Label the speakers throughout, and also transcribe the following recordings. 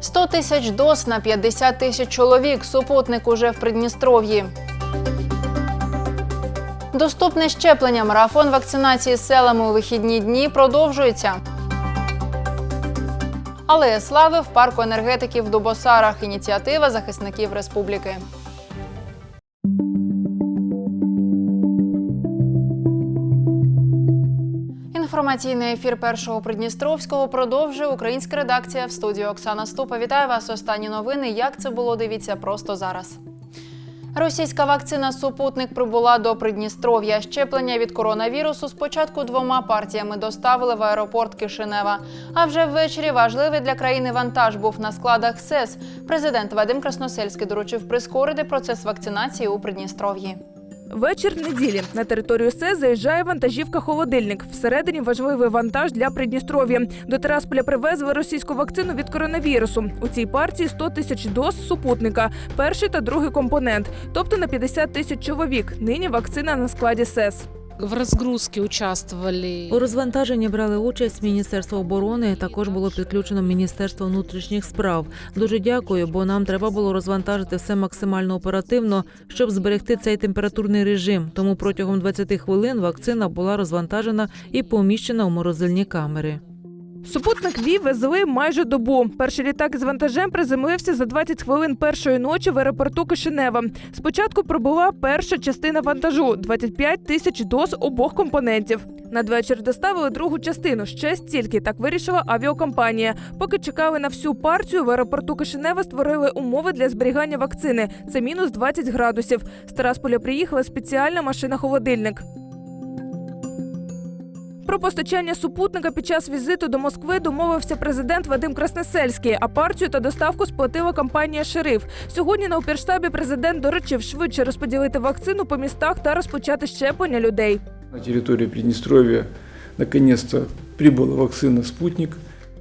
Speaker 1: 100 тисяч доз на 50 тисяч чоловік. Супутник уже в Придністров'ї. Доступне щеплення. Марафон вакцинації селами у вихідні дні продовжується. Алея слави в парку енергетиків в Дубосарах. Ініціатива захисників республіки. Інформаційний ефір першого Придністровського продовжує українська редакція в студії Оксана Ступа. Вітаю вас. Останні новини. Як це було? Дивіться просто зараз. Російська вакцина Супутник прибула до Придністров'я. Щеплення від коронавірусу спочатку двома партіями доставили в аеропорт Кишинева. А вже ввечері важливий для країни вантаж був на складах СЕС. Президент Вадим Красносельський доручив прискорити процес вакцинації у Придністров'ї.
Speaker 2: Вечір неділі на територію СЕ заїжджає вантажівка холодильник. Всередині важливий вантаж для Придністров'я. До Терасполя привезли російську вакцину від коронавірусу. У цій партії 100 тисяч доз супутника, перший та другий компонент, тобто на 50 тисяч чоловік. Нині вакцина на складі СЕС.
Speaker 3: В розгрузці участвували
Speaker 4: У розвантаженні брали участь Міністерство оборони. Також було підключено Міністерство внутрішніх справ. Дуже дякую, бо нам треба було розвантажити все максимально оперативно, щоб зберегти цей температурний режим. Тому протягом 20 хвилин вакцина була розвантажена і поміщена у морозильні камери.
Speaker 2: Супутник Ві везли майже добу. Перший літак з вантажем приземлився за 20 хвилин першої ночі в аеропорту Кишинева. Спочатку прибула перша частина вантажу 25 тисяч доз обох компонентів. Надвечір доставили другу частину. Ще стільки так вирішила авіакомпанія. Поки чекали на всю партію, в аеропорту Кишинева створили умови для зберігання вакцини. Це мінус 20 градусів. З Терасполя приїхала спеціальна машина-холодильник. Про постачання супутника під час візиту до Москви домовився президент Вадим Красносельський, а партію та доставку сплатила компанія Шериф. Сьогодні на оперштабі президент доручив швидше розподілити вакцину по містах та розпочати щеплення людей.
Speaker 5: На території Придністров'я наконец-то прибула вакцина «Спутник».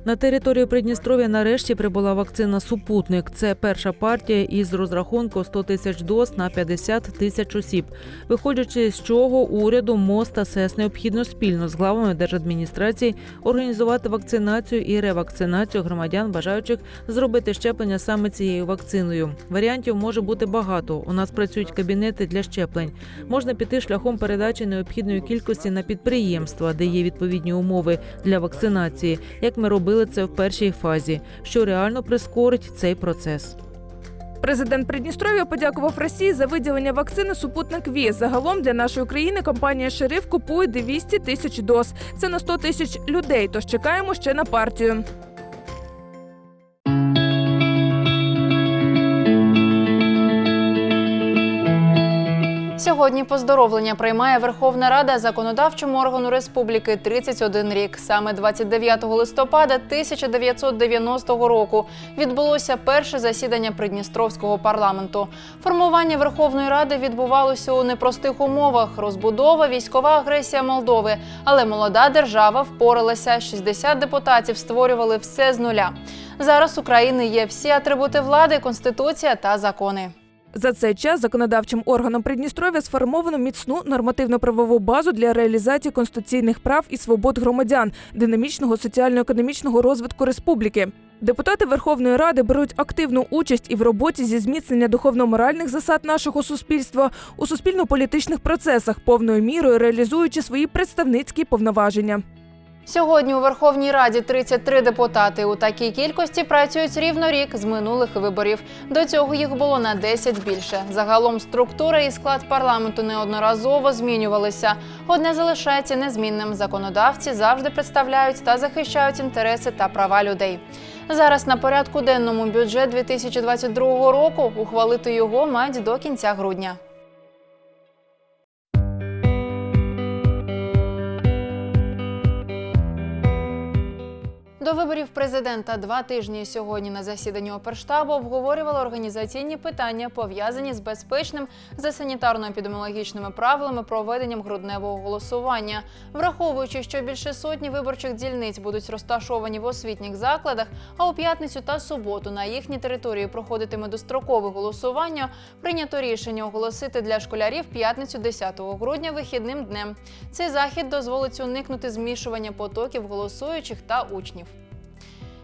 Speaker 4: На територію Придністров'я нарешті прибула вакцина Супутник. Це перша партія із розрахунку 100 тисяч доз на 50 тисяч осіб. Виходячи з чого уряду МОЗ та СЕС необхідно спільно з главами держадміністрації організувати вакцинацію і ревакцинацію громадян, бажаючих зробити щеплення саме цією вакциною. Варіантів може бути багато. У нас працюють кабінети для щеплень. Можна піти шляхом передачі необхідної кількості на підприємства, де є відповідні умови для вакцинації, як ми робили це в першій фазі, що реально прискорить цей процес.
Speaker 2: Президент Придністров'я подякував Росії за виділення вакцини Супутник Ві. Загалом для нашої країни компанія Шериф купує 200 тисяч доз. Це на 100 тисяч людей. Тож чекаємо ще на партію.
Speaker 1: Сьогодні поздоровлення приймає Верховна Рада законодавчому органу республіки 31 рік. Саме 29 листопада 1990 року відбулося перше засідання Придністровського парламенту. Формування Верховної Ради відбувалося у непростих умовах: розбудова, військова агресія Молдови. Але молода держава впоралася. 60 депутатів створювали все з нуля. Зараз у країни є всі атрибути влади, конституція та закони.
Speaker 2: За цей час законодавчим органом Придністров'я сформовано міцну нормативно-правову базу для реалізації конституційних прав і свобод громадян, динамічного соціально-економічного розвитку республіки. Депутати Верховної Ради беруть активну участь і в роботі зі зміцнення духовно-моральних засад нашого суспільства у суспільно-політичних процесах, повною мірою реалізуючи свої представницькі повноваження.
Speaker 1: Сьогодні у Верховній Раді 33 депутати. У такій кількості працюють рівно рік з минулих виборів. До цього їх було на 10 більше. Загалом структура і склад парламенту неодноразово змінювалися. Одне залишається незмінним. Законодавці завжди представляють та захищають інтереси та права людей. Зараз на порядку денному бюджет 2022 року. Ухвалити його мають до кінця грудня. До виборів президента два тижні сьогодні на засіданні оперштабу обговорювали організаційні питання, пов'язані з безпечним за санітарно-епідеміологічними правилами проведенням грудневого голосування, враховуючи, що більше сотні виборчих дільниць будуть розташовані в освітніх закладах, а у п'ятницю та суботу на їхній території проходитиме дострокове голосування. Прийнято рішення оголосити для школярів п'ятницю 10 грудня вихідним днем. Цей захід дозволить уникнути змішування потоків голосуючих та учнів.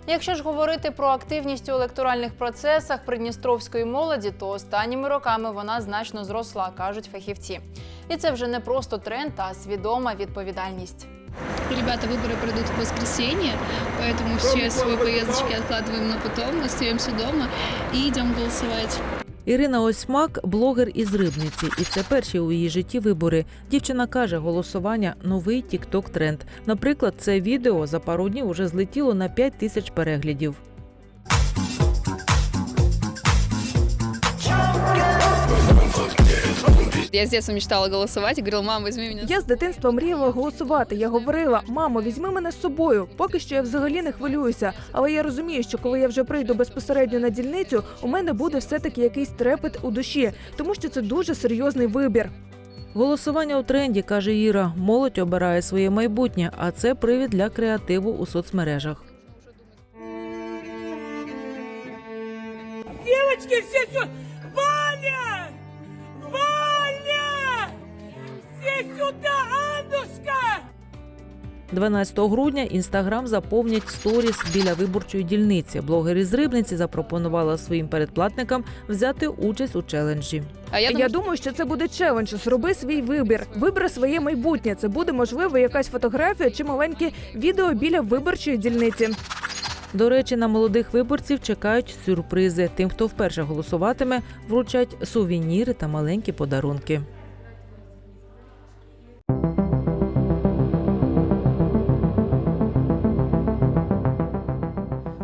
Speaker 1: Якщо ж говорити про активність у електоральних процесах придністровської молоді, то останніми роками вона значно зросла, кажуть фахівці. І це вже не просто тренд, а свідома відповідальність.
Speaker 6: Ребята, выборы пройдут в воскресенье, поэтому все свои поездочки откладываем на потом, остаемся дома и идем голосовать.
Speaker 4: Ірина Осьмак блогер із Рибниці, і це перші у її житті вибори. Дівчина каже, голосування новий тікток тренд. Наприклад, це відео за пару днів уже злетіло на 5 тисяч переглядів.
Speaker 6: Я с детства мечтала голосовать и говорила, мам, возьми меня.
Speaker 2: Я з дитинства мріяла голосувати. Я говорила: мамо, візьми мене з собою. Поки що я взагалі не хвилююся. Але я розумію, що коли я вже прийду безпосередньо на дільницю, у мене буде все таки якийсь трепет у душі, тому що це дуже серйозний вибір.
Speaker 4: Голосування у тренді, каже Іра. Молодь обирає своє майбутнє, а це привід для креативу у соцмережах.
Speaker 7: Девочки, все
Speaker 4: 12 грудня інстаграм заповнять сторіс біля виборчої дільниці. Блогери з Рибниці запропонувала своїм передплатникам взяти участь у челенджі.
Speaker 6: А я,
Speaker 2: Я,
Speaker 6: думаю,
Speaker 2: думаю, що це буде челендж. Зроби свій вибір. Вибери своє майбутнє. Це буде можливо якась фотографія чи маленьке відео біля виборчої дільниці.
Speaker 4: До речі, на молодих виборців чекають сюрпризи. Тим, хто вперше голосуватиме, вручать сувеніри та маленькі подарунки.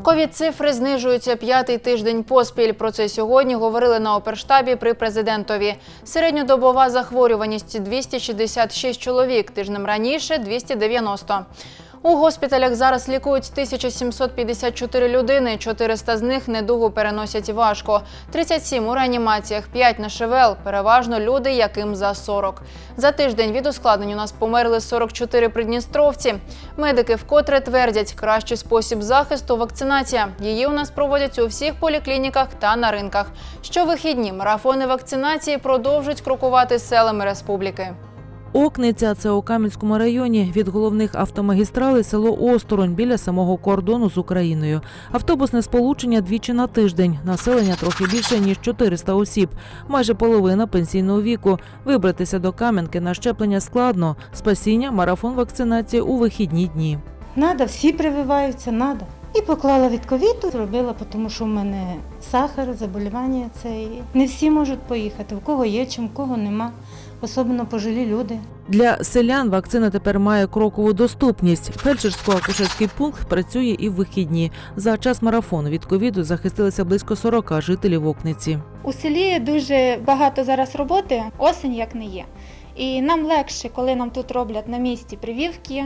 Speaker 1: Ковід цифри знижуються п'ятий тиждень поспіль. Про це сьогодні говорили на оперштабі при президентові. Середньодобова захворюваність 266 чоловік. Тижнем раніше 290. У госпіталях зараз лікують 1754 людини. 400 з них недугу переносять важко. 37 у реанімаціях, 5 на ШВЛ. Переважно люди, яким за 40. За тиждень від ускладнень у нас померли 44 придністровці. Медики вкотре твердять, кращий спосіб захисту вакцинація. Її у нас проводять у всіх поліклініках та на ринках. Щовихідні марафони вакцинації продовжують крокувати селами республіки.
Speaker 4: Окниця це у Кам'янському районі від головних автомагістралей село Осторонь біля самого кордону з Україною. Автобусне сполучення двічі на тиждень. Населення трохи більше ніж 400 осіб, майже половина пенсійного віку. Вибратися до Кам'янки на щеплення складно. Спасіння, марафон вакцинації у вихідні дні.
Speaker 8: Надо, всі прививаються, надо. І поклала від ковіду, зробила, тому що в мене сахар, заболівання це. Не всі можуть поїхати, в кого є, чим, в кого нема. Особливо пожилі люди.
Speaker 4: Для селян вакцина тепер має крокову доступність. Фельдшерсько-акушерський пункт працює і в вихідні. За час марафону від ковіду захистилися близько 40 жителів Окниці.
Speaker 9: У селі дуже багато зараз роботи, осінь як не є. І нам легше, коли нам тут роблять на місці прививки.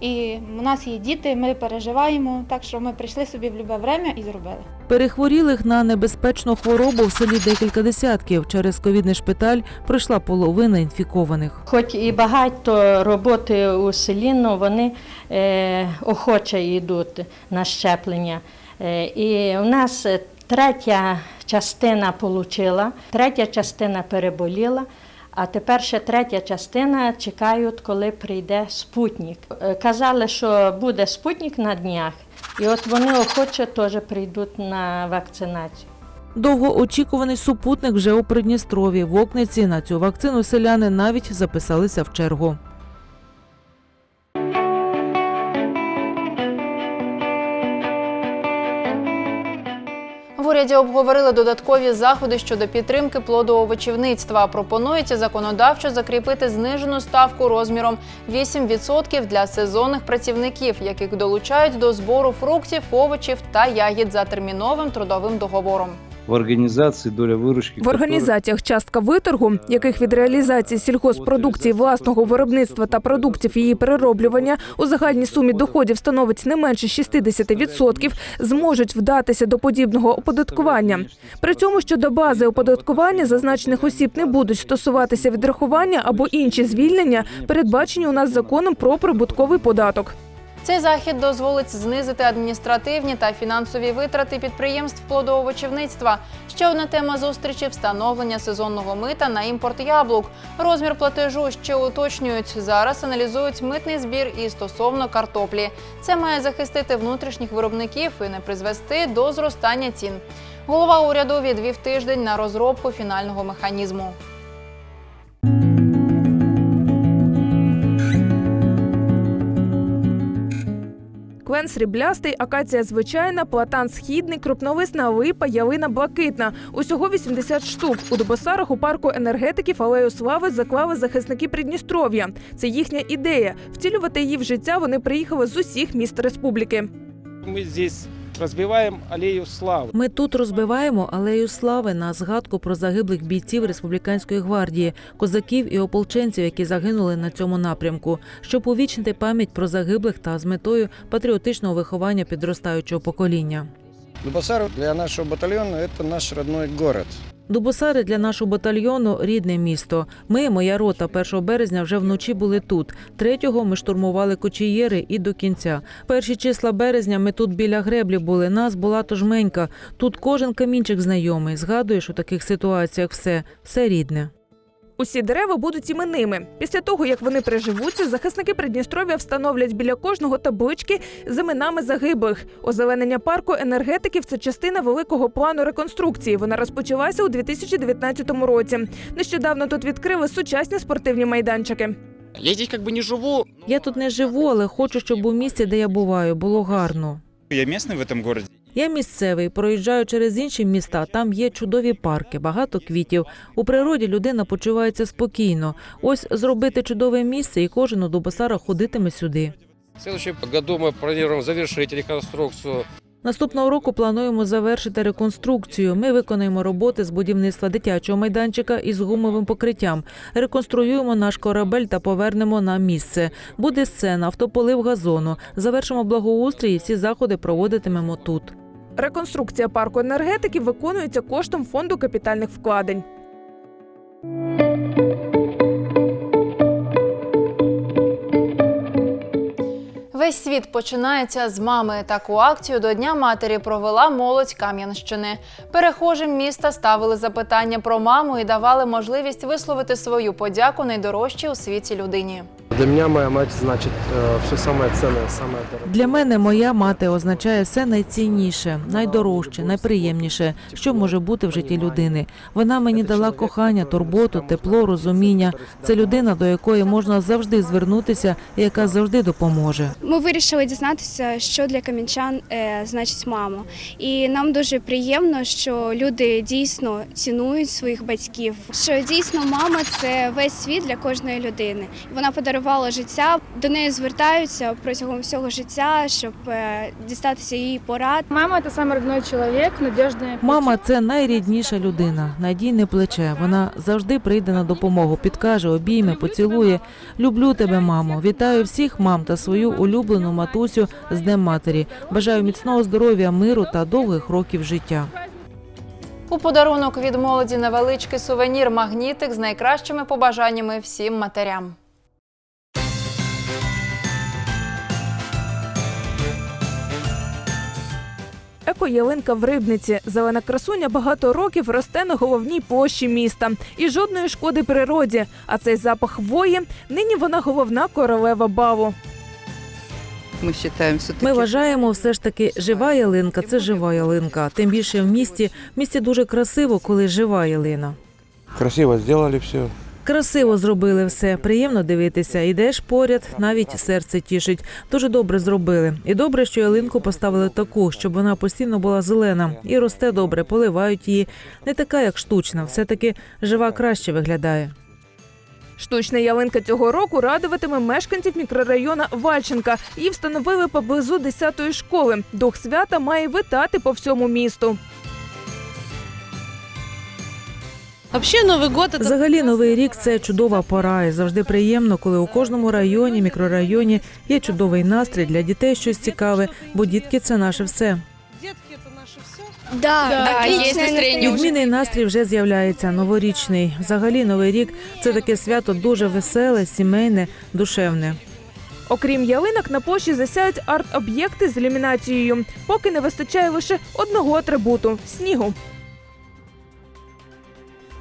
Speaker 9: І у нас є діти, ми переживаємо, так що ми прийшли собі в будь-яке время і зробили.
Speaker 4: Перехворілих на небезпечну хворобу в селі декілька десятків. Через ковідний шпиталь пройшла половина інфікованих.
Speaker 10: Хоч і багато роботи у селі, але вони е, охоче йдуть на щеплення. Е, і у нас третя частина отримала, третя частина переболіла, а тепер ще третя частина чекають, коли прийде спутник. Е, казали, що буде спутник на днях, і от вони охоче теж прийдуть на вакцинацію.
Speaker 4: Довгоочікуваний супутник вже у Придністрові. В Окниці на цю вакцину селяни навіть записалися в чергу.
Speaker 1: Уряді обговорили додаткові заходи щодо підтримки плодоовочівництва. Пропонується законодавчо закріпити знижену ставку розміром 8% для сезонних працівників, яких долучають до збору фруктів, овочів та ягід за терміновим трудовим договором.
Speaker 11: В організації доля виручки.
Speaker 2: В організаціях частка виторгу, яких від реалізації сільгоспродукції власного виробництва та продуктів її перероблювання у загальній сумі доходів становить не менше 60%, зможуть вдатися до подібного оподаткування. При цьому щодо бази оподаткування зазначених осіб не будуть стосуватися відрахування або інші звільнення, передбачені у нас законом про прибутковий податок.
Speaker 1: Цей захід дозволить знизити адміністративні та фінансові витрати підприємств плодоовочівництва. Ще одна тема зустрічі встановлення сезонного мита на імпорт яблук. Розмір платежу ще уточнюють. Зараз аналізують митний збір і стосовно картоплі. Це має захистити внутрішніх виробників і не призвести до зростання цін. Голова уряду відвів тиждень на розробку фінального механізму.
Speaker 2: Квен сріблястий, акація звичайна, платан східний, крупновисна липа, ялина блакитна. Усього 80 штук. У Добосарах у парку енергетиків Алею Слави заклали захисники Придністров'я. Це їхня ідея. Втілювати її в життя вони приїхали з усіх міст республіки.
Speaker 12: Ми здесь разбиваем алею слави.
Speaker 4: Ми тут розбиваємо алею слави на згадку про загиблих бійців республіканської гвардії, козаків і ополченців, які загинули на цьому напрямку, щоб увічнити пам'ять про загиблих та з метою патріотичного виховання підростаючого покоління.
Speaker 12: Дубасар для нашого батальйону це наш родной город.
Speaker 4: Дубосари для нашого батальйону рідне місто. Ми, моя рота, 1 березня вже вночі були тут. 3-го ми штурмували кочієри і до кінця. Перші числа березня ми тут біля греблі були. Нас була тожменька. Тут кожен камінчик знайомий. Згадуєш у таких ситуаціях все, все рідне.
Speaker 2: Усі дерева будуть іменними. Після того, як вони приживуться, захисники Придністров'я встановлять біля кожного таблички з іменами загиблих. Озеленення парку енергетиків це частина великого плану реконструкції. Вона розпочалася у 2019 році. Нещодавно тут відкрили сучасні спортивні майданчики.
Speaker 12: Я здесь как бы не живу.
Speaker 4: Я тут не живу, але хочу, щоб у місті, де я буваю, було гарно.
Speaker 12: Я местный в этом городе.
Speaker 4: Я місцевий, проїжджаю через інші міста. Там є чудові парки, багато квітів. У природі людина почувається спокійно. Ось зробити чудове місце, і кожен у Дубосарах ходитиме сюди.
Speaker 12: Следующем году мы планируем завершить реконструкцию
Speaker 4: Наступного року плануємо завершити реконструкцію. Ми виконаємо роботи з будівництва дитячого майданчика із гумовим покриттям. Реконструюємо наш корабель та повернемо на місце. Буде сцена, автополив газону. Завершимо благоустрій і всі заходи проводитимемо тут.
Speaker 2: Реконструкція парку енергетиків виконується коштом фонду капітальних вкладень.
Speaker 1: Весь світ починається з мами. Таку акцію до Дня матері провела молодь Кам'янщини. Перехожим міста ставили запитання про маму і давали можливість висловити свою подяку найдорожчій у світі людині.
Speaker 12: Для меня моя мать значит все самое ценное, самое дорогое.
Speaker 4: Для мене моя мати означає все найцінніше, найдорожче, найприємніше, що може бути в житті людини. Вона мені дала кохання, турботу, тепло, розуміння. Це людина, до якої можна завжди звернутися, і яка завжди допоможе.
Speaker 9: Ми вирішили дізнатися, що для кам'янчан е, значить мама. І нам дуже приємно, що люди дійсно цінують своїх батьків. Що дійсно мама це весь світ для кожної людини. Вона подарувала життя. До неї звертаються протягом всього життя, щоб е, дістатися її порад.
Speaker 6: Мама это самый родной человек, надежная.
Speaker 4: Мама це найрідніша людина, надійне плече. Вона завжди прийде на допомогу, підкаже, обійме, поцілує. Люблю тебе, мамо. Вітаю всіх мам та свою улюблену матусю з Днем матері. Бажаю міцного здоров'я, миру та довгих років життя.
Speaker 1: У подарунок від молоді невеличкий сувенір магнітик з найкращими побажаннями всім матерям.
Speaker 2: Екоялинка в Рибниці. Зелена красуня багато років росте на головній площі міста. І жодної шкоди природі. А цей запах хвої нині вона головна королева баву.
Speaker 13: Ми вважаємо, все
Speaker 4: Ми вважаємо, все ж таки, жива ялинка це жива ялинка. Тим більше в місті. В місті дуже красиво, коли жива ялина.
Speaker 12: Красиво сделали все.
Speaker 4: Красиво зробили все, приємно дивитися. Ідеш поряд, навіть серце тішить. Дуже добре зробили. І добре, що ялинку поставили таку, щоб вона постійно була зелена і росте добре, поливають її. Не така, як штучна, все таки жива краще виглядає.
Speaker 2: Штучна ялинка цього року радуватиме мешканців мікрорайона Вальченка. Її встановили поблизу 10-ї школи. Дух свята має витати по всьому місту.
Speaker 4: Взагалі, новий рік це чудова пора. І завжди приємно, коли у кожному районі, мікрорайоні є чудовий настрій для дітей щось цікаве, бо дітки це наше все.
Speaker 3: детки это наше все.
Speaker 9: Да,
Speaker 6: Да.
Speaker 4: Відмінний настрій вже з'являється новорічний. Взагалі, новий рік це таке свято дуже веселе, сімейне, душевне.
Speaker 2: Окрім ялинок, на площі засяють арт-об'єкти з ілюмінацією. Поки не вистачає лише одного атрибуту снігу.